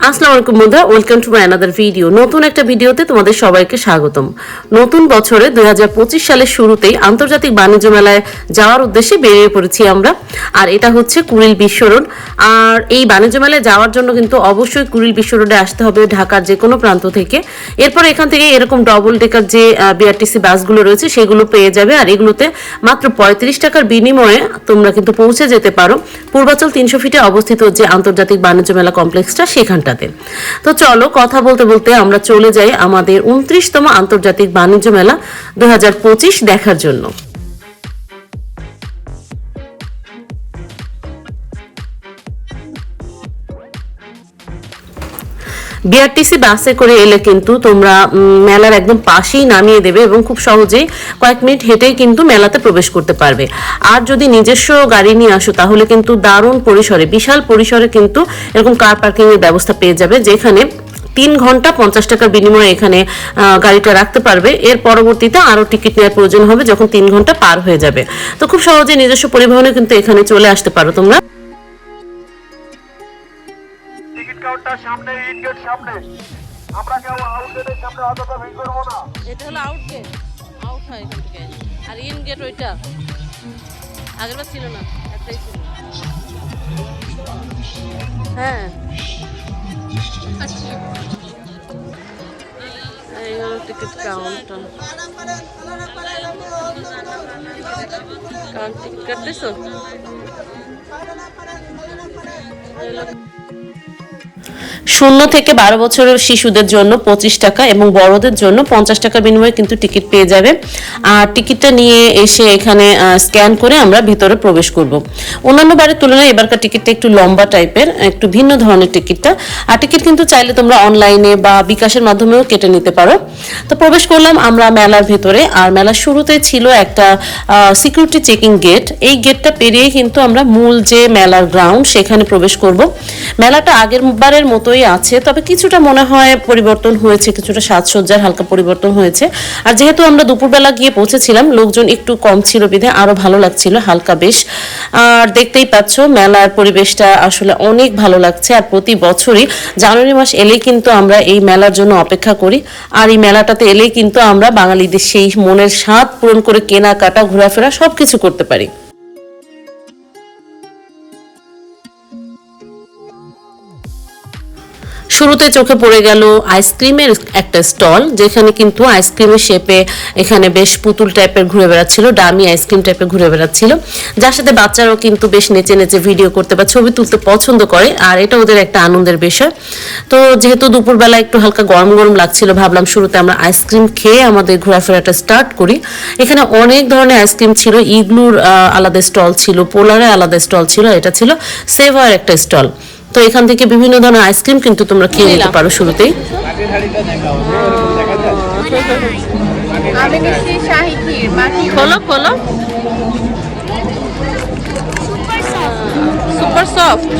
আসসালামু আলাইকুম বন্ধুরা welcome to my another video নতুন একটা ভিডিওতে তোমাদের সবাইকে স্বাগতম। নতুন বছরে দুই সালের শুরুতেই আন্তর্জাতিক বাণিজ্য মেলায় যাওয়ার বেরিয়ে পড়েছি আমরা, আর এটা হচ্ছে কুড়িল আর এই বাণিজ্য মেলায় যাওয়ার জন্য কিন্তু অবশ্যই কুড়িল আসতে হবে ঢাকার যে কোনো প্রান্ত থেকে। এরপর এখান থেকে এরকম ডবল টেকার যে বিআরটিসি বাসগুলো রয়েছে, সেগুলো পেয়ে যাবে। আর এগুলোতে মাত্র পঁয়ত্রিশ টাকার বিনিময়ে তোমরা কিন্তু পৌঁছে যেতে পারো। পূর্বাচল তিনশো ফিটে অবস্থিত যে আন্তর্জাতিক বাণিজ্য মেলা কমপ্লেক্সটা সেখানটাতে তো চলো, কথা বলতে বলতে আমরা চলে যাই আমাদের উনত্রিশতম আন্তর্জাতিক বাণিজ্য মেলা দুই হাজার পঁচিশ দেখার জন্য। বিআরটিসি বাসে করে এলে কিন্তু তোমরা মেলার একদম পাশেই নামিয়ে দেবে এবং খুব সহজেই কয়েক মিনিট হেঁটেই কিন্তু মেলাতে প্রবেশ করতে পারবে। আর যদি নিজস্ব গাড়ি নিয়ে আসো, তাহলে কিন্তু দারুণ পরিসরে, বিশাল পরিসরে কিন্তু এরকম কার পার্কিংয়ের ব্যবস্থা পেয়ে যাবে, যেখানে তিন ঘণ্টা পঞ্চাশ টাকার বিনিময়ে এখানে গাড়িটা রাখতে পারবে। এর পরবর্তীতে আরও টিকিট নেওয়ার প্রয়োজন হবে যখন তিন ঘণ্টা পার হয়ে যাবে। তো খুব সহজে নিজস্ব পরিবহনে কিন্তু এখানে চলে আসতে পারো তোমরা। টিকিট সামনে ইন গেট সামনে। আমরা কেউ আউটগেটের সামনে অতটা ভিড় করব না। এটা হলো আউট গেট আউট হয় এখান আর ইন গেট ওইটা। আগেরবার ছিল না, একটাই ছিল। হ্যাঁ। এই টিকিট কাউন্টার কাউন্ট টিকিট কাটতেছো শূন্য থেকে বারো বছরের শিশুদের জন্য পঁচিশ টাকা এবং বড়দের জন্য পঞ্চাশ টাকা বিনিময়ে কিন্তু টিকিট পেয়ে যাবে। আর টিকিটটা নিয়ে এসে এখানে স্ক্যান করে আমরা ভিতরে প্রবেশ করব। অন্যান্য বারের তুলনায় এবারকার টিকিটটা একটু লম্বা টাইপের, একটু ভিন্ন ধরনের টিকিটটা। আর টিকিট কিন্তু চাইলে তোমরা অনলাইনে বা বিকাশের মাধ্যমেও কেটে নিতে পারো। তো প্রবেশ করলাম আমরা মেলার ভিতরে। আর মেলার শুরুতে ছিল একটা সিকিউরিটি চেকিং গেট এই গেটটা পেরিয়ে কিন্তু আমরা মূল যে মেলার গ্রাউন্ড সেখানে প্রবেশ করব। মেলাটা আগের বারের মতোই আছে, তবে কিছুটা মনে হয় পরিবর্তন হয়েছে, কিছুটা সাজসজ্জার হালকা পরিবর্তন হয়েছে। আর যেহেতু আমরা দুপুরবেলা গিয়ে পৌঁছেছিলাম, লোকজন একটু কম ছিল, বিধে আরও ভালো লাগছিল, হালকা বেশ। আর দেখতেই পাচ্ছ, মেলার পরিবেশটা আসলে অনেক ভালো লাগছে। আর প্রতি বছরই জানুয়ারি মাস এলেই কিন্তু আমরা এই মেলার জন্য অপেক্ষা করি। আর এই মেলাটাতে এলেই কিন্তু আমরা বাঙালিদের সেই মনের স্বাদ পূরণ করে কেনাকাটা, ঘোরাফেরা সবকিছু করতে পারি। শুরুতে চোখে পড়ে গেল আইসক্রিমের একটা স্টল, যেখানে কিন্তু আইসক্রিমের শেপে এখানে বেশ পুতুল টাইপের ঘুরে বেড়াচ্ছিল ডামি আইসক্রিম টাইপের ঘুরে বেড়াচ্ছিল। যার সাথে বাচ্চারাও কিন্তু বেশ নেচে নেচে ভিডিও করতে বা ছবি তুলতে পছন্দ করে, আর এটা ওদের একটা আনন্দের বিষয়। তো যেহেতু দুপুরবেলা একটু হালকা গরম গরম লাগছিল, ভাবলাম শুরুতে আমরা আইসক্রিম খেয়ে আমাদের ঘোরাফেরাটা স্টার্ট করি। এখানে অনেক ধরনের আইসক্রিম ছিল, ইগলুর আলাদা স্টল ছিল পোলারের আলাদা স্টল ছিল, এটা ছিল সেভার একটা স্টল তো এখান থেকে বিভিন্ন ধরনের আইসক্রিম কিন্তু তোমরা খেয়ে নিতে পারো শুরুতেই। খোলো খোলো। Super soft.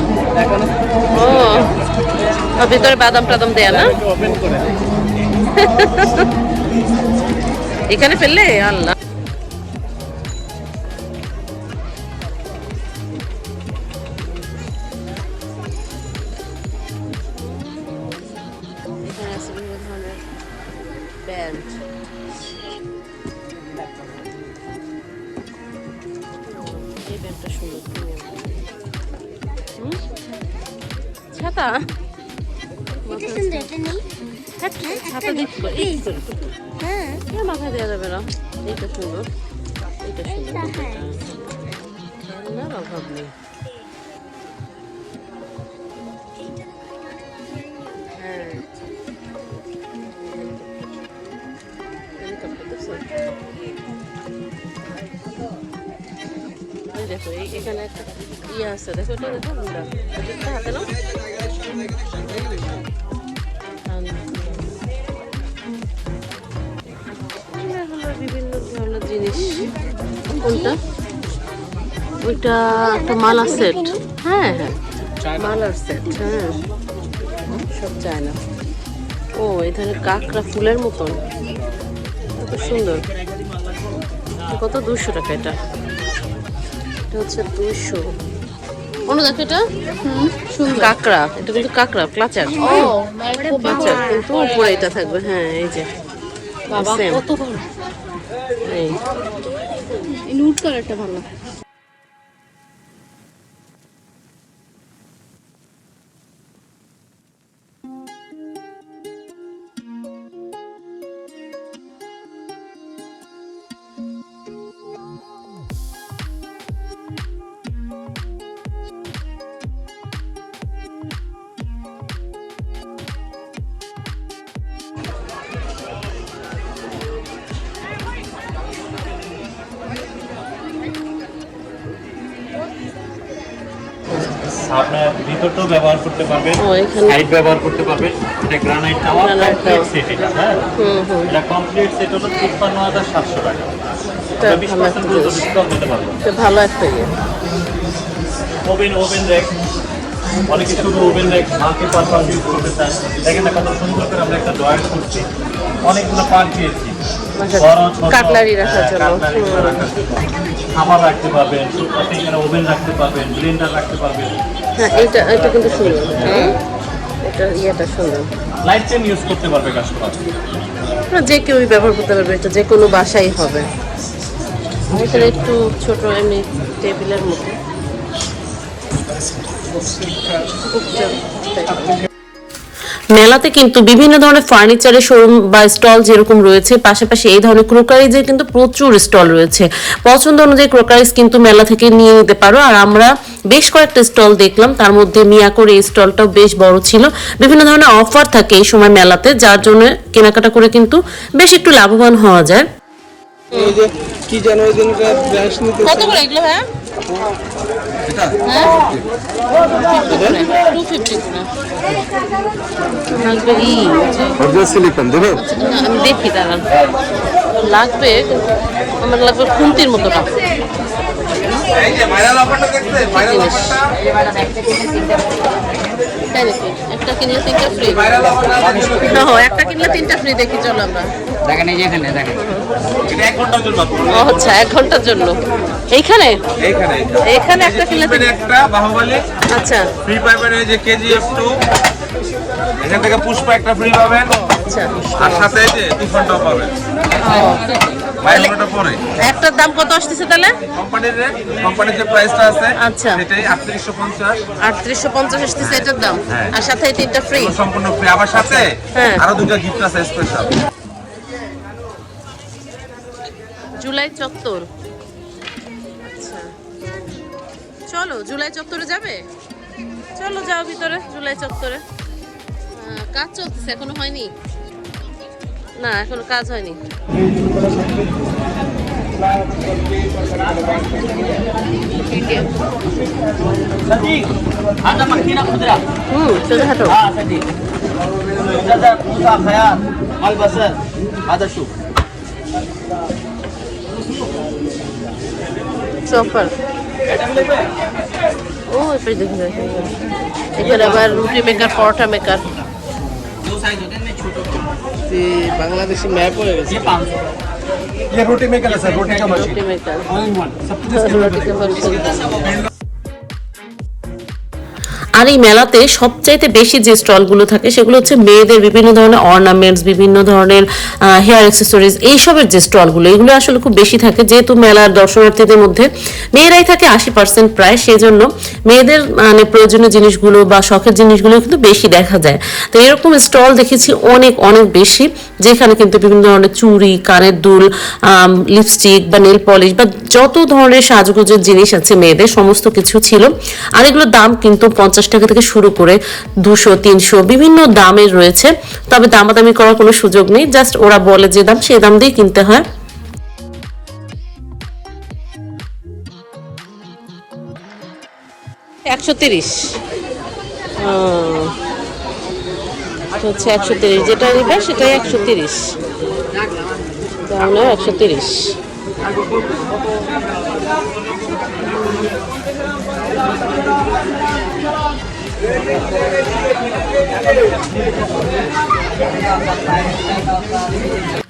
ও ভিতরে বাদাম টাদাম দেয়া না? এখানে ফেললে? আল্লাহ। এই ব্যাগটা সুন্দর ছাতা? হ্যাট, ছাতা হ্যাঁ কেন মাথায় দেওয়া যাবে না। এইটা সুন্দর। এইটা সুন্দর। এটা হ্যাঁ অভাব নেই এখানে ইয়ে আছে বিভিন্ন ধরনের জিনিস। কোনটা? ওইটা একটা মালা সেট। হ্যাঁ হ্যাঁ মালার সেট হ্যাঁ। সব চায়না। ও এই ধরনের কাঁকড়া ফুলের মতন। কত সুন্দর। কত? দুশো টাকা এটা। এটা হচ্ছে দুশো অন্য দেখো এটা? কাঁকড়া। এটা কিন্তু কাঁকড়া ক্লাচার। ক্লাচার কিন্তু উপরে এটা থাকবে হ্যাঁ এই যে। বাবা কত বড়। এই নুট কালারটা ভালো। আপনার ভিতরটাও ব্যবহার করতে পারবেন সাইড ব্যবহার করতে পারবেন। এটা গ্রানাইট টাওয়ার কমপ্লিট। সেট এটা হ্যাঁ? এটা কমপ্লিট সেট হলো তিপ্পান্ন হাজার সাতশো টাকা। বিশ পার্সেন্ট পর্যন্ত ডিসকাউন্ট দিতে পারব ভালো একটা ইয়ে ওভেন ওভেন র্যাক অনেকে শুধু oven rack multi purpose use করতে চান। দেখেন না কত সুন্দর করে আমরা একটা ড্রয়ার করছি। অনেকগুলো পার্ট দিয়েছি কাটলারি। রাখার জন্য। খাবার রাখতে পারবেন আপনি এখানে ওভেন রাখতে পারবেন ব্লেন্ডার রাখতে পারবেন। হ্যাঁ এটা এটা কিন্তু সুন্দর হ্যাঁ? এটা ইয়েটা সুন্দর। লাইট চেন ইউজ করতে পারবে কাস্টমার না, যে কেউই ব্যবহার করতে পারবে এটা যে কোনো বাসাই হবে। এখানে একটু ছোট এমনি টেবিলের মতো মেলাতে কিন্তু বিভিন্ন ধরনের ফার্নিচারের শোরুম বা স্টল যেরকম রয়েছে পাশাপাশি এই ধরনের ক্রোকারিজের কিন্তু প্রচুর স্টল রয়েছে। পছন্দ অনুযায়ী ক্রোকারিজ কিন্তু মেলা থেকে নিয়ে নিতে পারো। আর আমরা বেশ কয়েকটা স্টল দেখলাম তার মধ্যে মিয়াকোর এই স্টলটাও বেশ বড় ছিল। বিভিন্ন ধরনের অফার থাকে এই সময় মেলাতে যার জন্য কেনাকাটা করে কিন্তু বেশ একটু লাভবান হওয়া যায়। কি নিতে কত করে এগুলো হ্যাঁ? টু লাগবে ই যে- সিলিকন দেবে না, আমি দেখি লাগবে আমার লাগবে খুন্তির মতোটা একটা কিনলে তিনটা ফ্রি একটা কিনলে তিনটা ফ্রি দেখি চলো আমরা। দেখেন এই যে এখানে দেখেন। এটা এক ঘণ্টার জন্য ও আচ্ছা এক ঘণ্টার জন্য। এইখানে? এইখানে এখানে একটা কিনলে একটা বাহুবলী। আচ্ছা। ফ্রি পাবেন এই যে কেজিএফ এখান থেকে পুষ্পা একটা ফ্রি পাবেন। আচ্ছা। আর সাথে এই যে দু ঘন্টাও পাবেন পরে। একটার দাম কত আসতেছে তাহলে? কোম্পানির কোম্পানির যে প্রাইসটা আছে আচ্ছা। সেটাই আটত্রিশশো পঞ্চাশ। আসতেছে এটার দাম। আর সাথে এই তিনটা ফ্রি সম্পূর্ণ ফ্রি আবার সাথে হ্যাঁ। আরও দুটো গিফট আছে স্পেশাল জুলাই চত্বর। আচ্ছা। চলো জুলাই চত্বরে যাবে? চলো যাও ভিতরে জুলাই চত্বরে। কাজ চলতেছে এখনও হয়নি? না, এখনও কাজ হয়নি। হুম, চলে হাঁটো। চপার ও এবার দেখুন এখানে আবার রুটি maker paratha maker Bangladeshi map हो ये रोटी में कलर सर? रोटी का मशीन। सब कुछ रोटी का আর এই মেলাতে সবচাইতে বেশি যে স্টলগুলো থাকে, সেগুলো হচ্ছে মেয়েদের বিভিন্ন ধরনের অর্নামেন্টস বিভিন্ন ধরনের হেয়ার অ্যাক্সেসরিজ এইসবের যে স্টলগুলো, এগুলো আসলে খুব বেশি থাকে। যেহেতু মেলার দর্শনার্থীদের মধ্যে মেয়েরাই থাকে আশি পার্সেন্ট প্রায় সেই জন্য মেয়েদের মানে প্রয়োজনীয় জিনিসগুলো বা শখের জিনিসগুলো কিন্তু বেশি দেখা যায়। তো এরকম স্টল দেখেছি অনেক অনেক বেশি, যেখানে কিন্তু বিভিন্ন ধরনের চুড়ি, কানের দুল লিপস্টিক বা নেল পলিশ বা যত ধরনের সাজগোজের জিনিস আছে মেয়েদের, সমস্ত কিছু ছিল। আর এগুলোর দাম কিন্তু পঞ্চাশ টাকা থেকে শুরু করে দুশো, তিনশো বিভিন্ন দামের রয়েছে। তবে দামাদামি করার কোনো সুযোগ নেই। জাস্ট ওরা বলে যে দাম, সে দাম দিয়ে কিনতে হয়। একশো তিরিশ। হচ্ছে একশো তিরিশ। একশো তিরিশ। একশো তিরিশ। Thank you.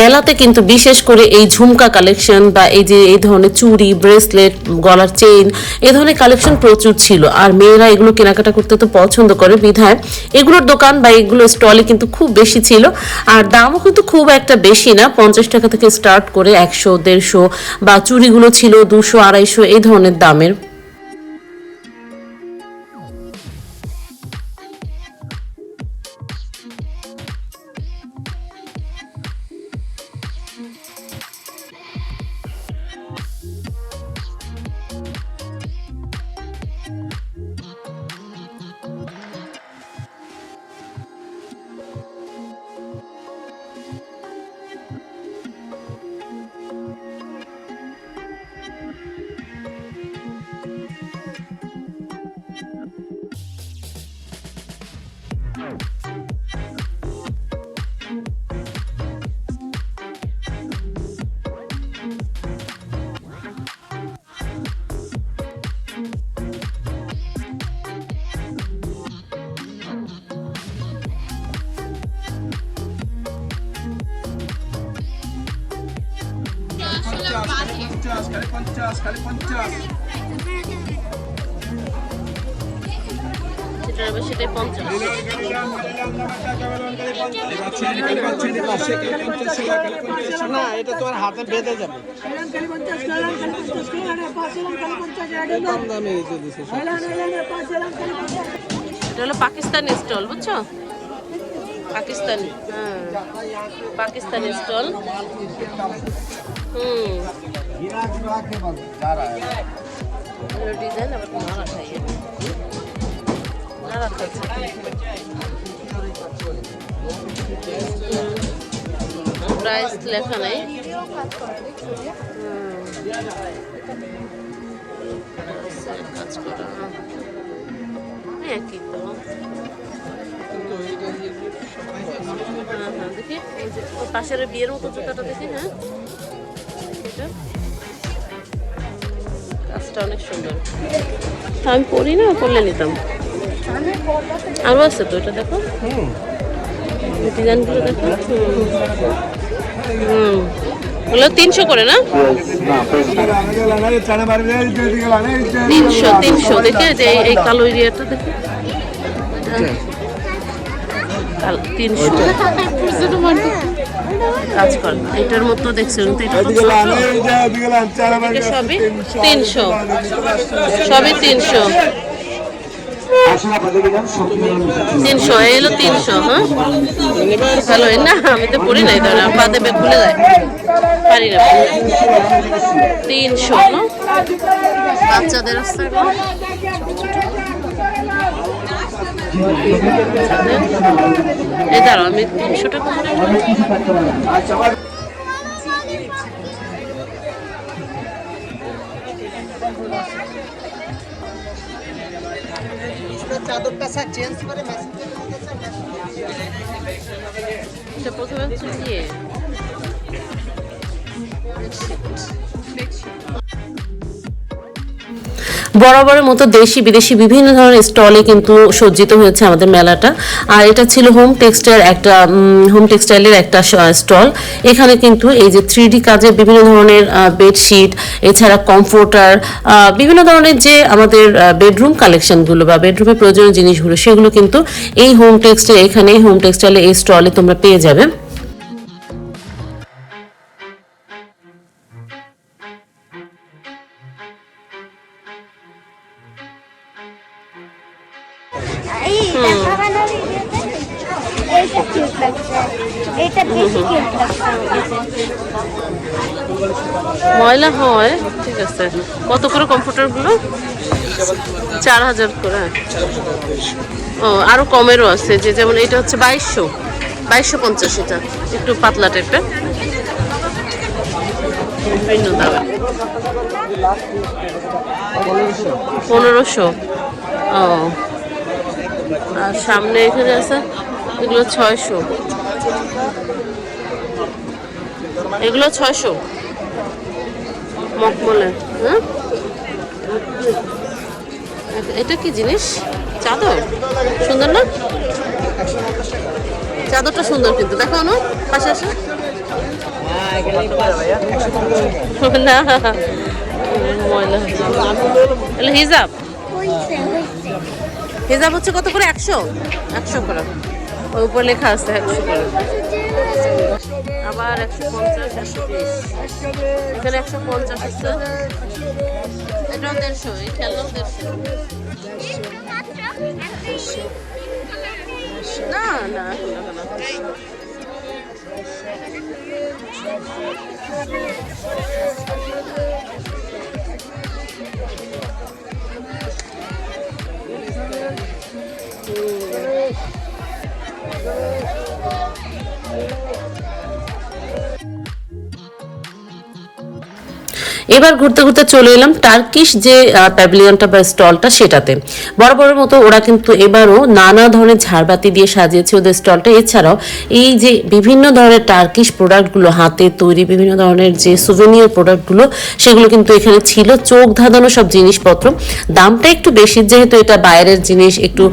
মেলাতে কিন্তু বিশেষ করে এই ঝুমকা কালেকশন বা এই যে এই ধরনের চুড়ি ব্রেসলেট গলার চেইন এ ধরনের কালেকশন প্রচুর ছিল। আর মেয়েরা এগুলো কেনাকাটা করতে তো পছন্দ করে বিধায়। এগুলোর দোকান বা এগুলো স্টলে কিন্তু খুব বেশি ছিল। আর দামও কিন্তু খুব একটা বেশি না। পঞ্চাশ টাকা থেকে স্টার্ট করে একশো, দেড়শো বা চুড়িগুলো ছিল দুশো, আড়াইশো, এই ধরনের দামের। সেটাই পঞ্চাশ না এটা তোমার হাতে বেঁধে যাবে কম দামে এটা হলো পাকিস্তানি স্টল বুঝছ পাকিস্তানি হ্যাঁ পাকিস্তানি স্টল হুম ডিজাইন প্রাইস লেখা নেই। কাজ করা হ্যাঁ দেখি। পাশের বিয়ের মতো জুতাটা দেখি হ্যাঁ। কাজটা অনেক সুন্দর। আমি পরি না পরলে নিতাম। আরও আছে তো এটা দেখো। ডিজাইনগুলো দেখো। হুম। ওগুলো তিনশো করে না? তিনশো তিনশো। দেখে যে এই- এই কালো এরিয়াটা দেখে। কাল- তিনশো। কাজ কর এটার মতো দেখছেন তো এটা সবই তিনশো। সবই তিনশো। তিনশো এই হলো তিনশো হ্যাঁ? ভালো না আমি তো পড়ি নাই তাহলে পাতে ব্যাগ খুলে যায়। পারি না। তিনশো না বাচ্চাদের আসতে এই দাঁড়াও আমি তিনশো টাকা করে এটা প্রথমে হচ্ছে বরাবরের মতো দেশি, বিদেশি বিভিন্ন ধরনের স্টলে কিন্তু সজ্জিত হয়েছে আমাদের মেলাটা। আর এটা ছিল হোম টেক্সটাইল একটা হোম টেক্সটাইলের একটা স্টল। এখানে কিন্তু এই যে থ্রি কাজের বিভিন্ন ধরনের বেডশিট, এছাড়া কমফোর্টার বিভিন্ন ধরনের যে আমাদের বেডরুম কালেকশনগুলো বা বেডরুমে প্রয়োজনীয় জিনিসগুলো, সেগুলো কিন্তু এই হোম টেক্সটাইল, এখানে হোম টেক্সটাইলে এই স্টলে তোমরা পেয়ে যাবে। আছে। কত করে কমফোর্টারগুলো চার হাজার করে। ও, আরও কমেরও আছে, যে যেমন এটা হচ্ছে বাইশশো। বাইশশো পঞ্চাশ এটা, একটু পাতলা টাইপের পনেরোশো। ও। আর সামনে এখানে আছে, এগুলো ছয়শো। এগুলো ছয়শো। মকমলে। হ্যাঁ এটা কি জিনিস? চাদর? সুন্দর না? চাদরটা সুন্দর কিন্তু। দেখো না পাশে আসে। না। ময়লা হিজাব? হিজাব হচ্ছে কত করে? একশো? একশো করে। ওই উপর লেখা আছে একশো করে। আবার একশো পঞ্চাশ একশো বিশ এখানে একশো পঞ্চাশ আছে। এটাও দেড়শো এই খেলনাও দেড়শো। না না এখন না, এবার ঘুরতে ঘুরতে চলে এলাম টার্কিশ যে প্যাভিলিয়নটা বা স্টলটা সেটাতে। বরাবরের মতো ওরা কিন্তু এবারও নানা ধরনের ঝাড়বাতি দিয়ে সাজিয়েছে ওদের স্টলটা। এছাড়াও এই যে বিভিন্ন ধরনের টার্কিশ প্রোডাক্টগুলো হাতে তৈরি, বিভিন্ন ধরনের যে সুভেনিয়ার প্রোডাক্টগুলো, সেগুলো কিন্তু এখানে ছিল। চোখ ধাঁধানো সব জিনিসপত্র। দামটা একটু বেশি, যেহেতু এটা বাইরের জিনিস, একটু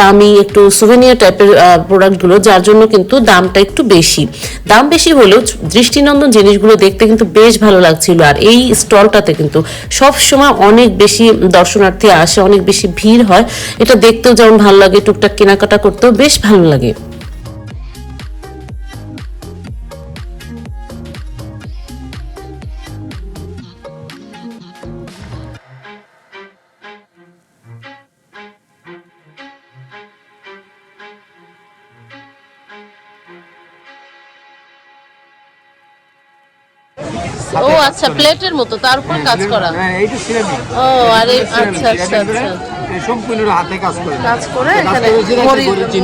দামি, একটু সুভেনিয়ার টাইপের প্রোডাক্টগুলো, যার জন্য কিন্তু দামটা একটু বেশি। দাম বেশি হলেও দৃষ্টিনন্দন জিনিসগুলো দেখতে কিন্তু বেশ ভালো লাগছিল। আর এই স্টলটাতে কিন্তু সব সময় অনেক বেশি দর্শনার্থী আসে, অনেক বেশি ভিড় হয়। এটা দেখতেও যেমন ভালো লাগে, টুকটাক কেনাকাটা করতেও বেশ ভালো লাগে। আচ্ছা প্লেটের মতো তার উপর কাজ করা। হ্যাঁ এইটা সিরামিক ও আরে আচ্ছা আচ্ছা আচ্ছা। সম্পূর্ণ হাতে কাজ করে। কাজ করে এখানে চিহ্ন,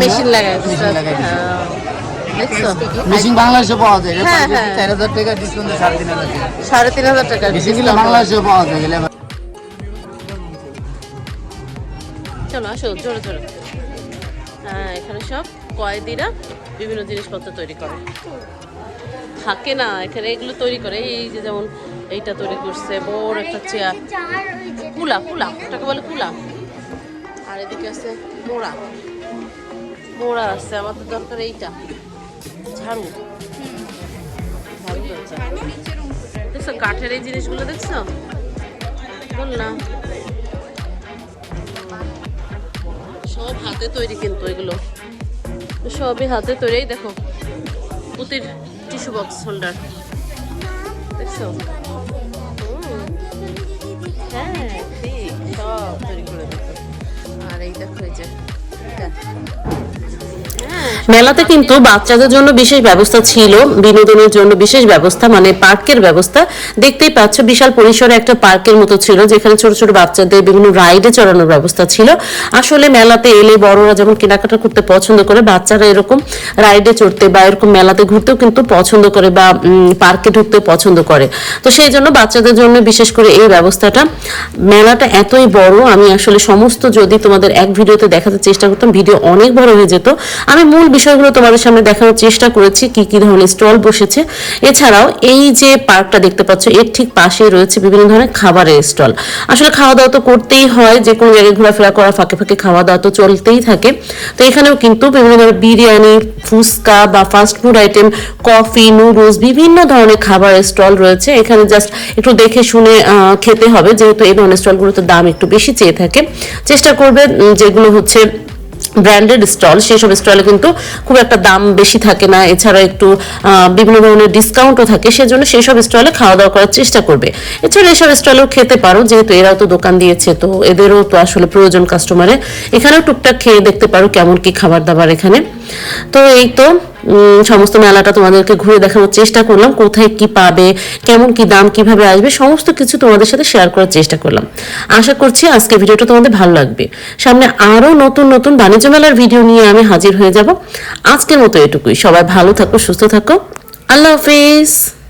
মেশিন লাগাই মেশিন লাগাই দিছে। মেশিন বাংলাদেশে পাওয়া যায় হ্যাঁ, হ্যাঁ। চার হাজার টাকা ডিসকাউন্ট সাড়ে তিন হাজার টাকা। সাড়ে তিন হাজার টাকা বাংলাদেশে পাওয়া যায় চলো আসো জোরে জোরে। হ্যাঁ এখানে সব কয়েদিরা বিভিন্ন জিনিসপত্র তৈরি করে। থাকে না, এখানে এগুলো তৈরি করে। এই যে যেমন এইটা তৈরি করছে, বড় একটা চেয়ার। কুলা কুলা, ওটাকে বলে কুলা। আর এদিকে আছে মোড়া। মোড়া আছে, আমাদের দরকার এইটা। ঝাড়ু। দেখছ, কাঠের এই জিনিসগুলো দেখছ? না সব হাতে তৈরি কিন্তু এগুলো। সবই হাতে তৈরি দেখো। পুতির টিস্যু বক্স হোল্ডার দেখছ। হ্যাঁ সব তৈরি করে দেখো আর এই দেখো এই যে। মেলাতে কিন্তু বাচ্চাদের জন্য বিশেষ ব্যবস্থা ছিল, বিনোদনের জন্য বিশেষ ব্যবস্থা মানে পার্কের ব্যবস্থা। দেখতেই পাচ্ছ, বিশাল পরিসরে একটা পার্কের মতো ছিল, যেখানে ছোট ছোট বাচ্চাদের বিভিন্ন রাইডে চড়ানোর ব্যবস্থা ছিল। আসলে মেলাতে এলে বড়রা যেমন কেনাকাটা করতে পছন্দ করে, বাচ্চারা এরকম রাইডে চড়তে বা এরকম মেলাতে ঘুরতেও কিন্তু পছন্দ করে বা পার্কে ঢুকতে পছন্দ করে। তো সেই জন্য বাচ্চাদের জন্য বিশেষ করে এই ব্যবস্থাটা। মেলাটা এতই বড়, আমি আসলে সমস্ত যদি তোমাদের এক ভিডিওতে দেখাতে চেষ্টা করতাম ভিডিও অনেক বড় হয়ে যেত। আমি মূল বিষয়গুলো তোমাদের সামনে দেখানোর চেষ্টা করেছি, কি কি ধরনের স্টল বসেছে। এছাড়াও এই যে পার্কটা দেখতে পাচ্ছ, এর ঠিক পাশেই রয়েছে বিভিন্ন ধরনের খাবারের স্টল। আসলে খাওয়া দাওয়া তো করতেই হয়, যে কোনো জায়গায় ঘোরাফেরা করা, ফাঁকে ফাঁকে খাওয়া দাওয়া তো চলতেই থাকে। তো এখানেও কিন্তু বিভিন্ন ধরনের বিরিয়ানি, ফুচকা বা fast food item coffee noodles বিভিন্ন ধরনের খাবারের স্টল রয়েছে। এখানে জাস্ট একটু দেখে শুনে খেতে হবে, যেহেতু এই ধরনের স্টলগুলোতে দাম একটু বেশি চেয়ে থাকে। চেষ্টা করবে যেগুলো হচ্ছে ব্র্যান্ডেড স্টল সেই সব স্টলে কিন্তু খুব একটা দাম বেশি থাকে না। এছাড়া একটু বিভিন্ন ধরনের ডিসকাউন্টও থাকে, সেজন্য সেই সব স্টলে খাওয়া দাওয়া করার চেষ্টা করবে। এছাড়া এসব স্টলেও খেতে পারো, যেহেতু এরাও তো দোকান দিয়েছে, তো এদেরও তো আসলে প্রয়োজন কাস্টমারে এখানেও টুকটাক খেয়ে দেখতে পারো কেমন কি খাবার দাবার এখানে। তো এই তো সমস্ত মেলাটা তোমাদেরকে ঘুরে দেখানোর চেষ্টা করলাম, কোথায় কি পাবে, কেমন কি দাম কীভাবে আসবে, সমস্ত কিছু তোমাদের সাথে শেয়ার করার চেষ্টা করলাম। আশা করছি আজকে ভিডিওটা তোমাদের ভালো লাগবে। সামনে আরও নতুন নতুন বাণিজ্য মেলার ভিডিও নিয়ে আমি হাজির হয়ে যাব। আজকের মতো এটুকুই। সবাই ভালো থাকো, সুস্থ থাকো। আল্লাহ হাফিজ।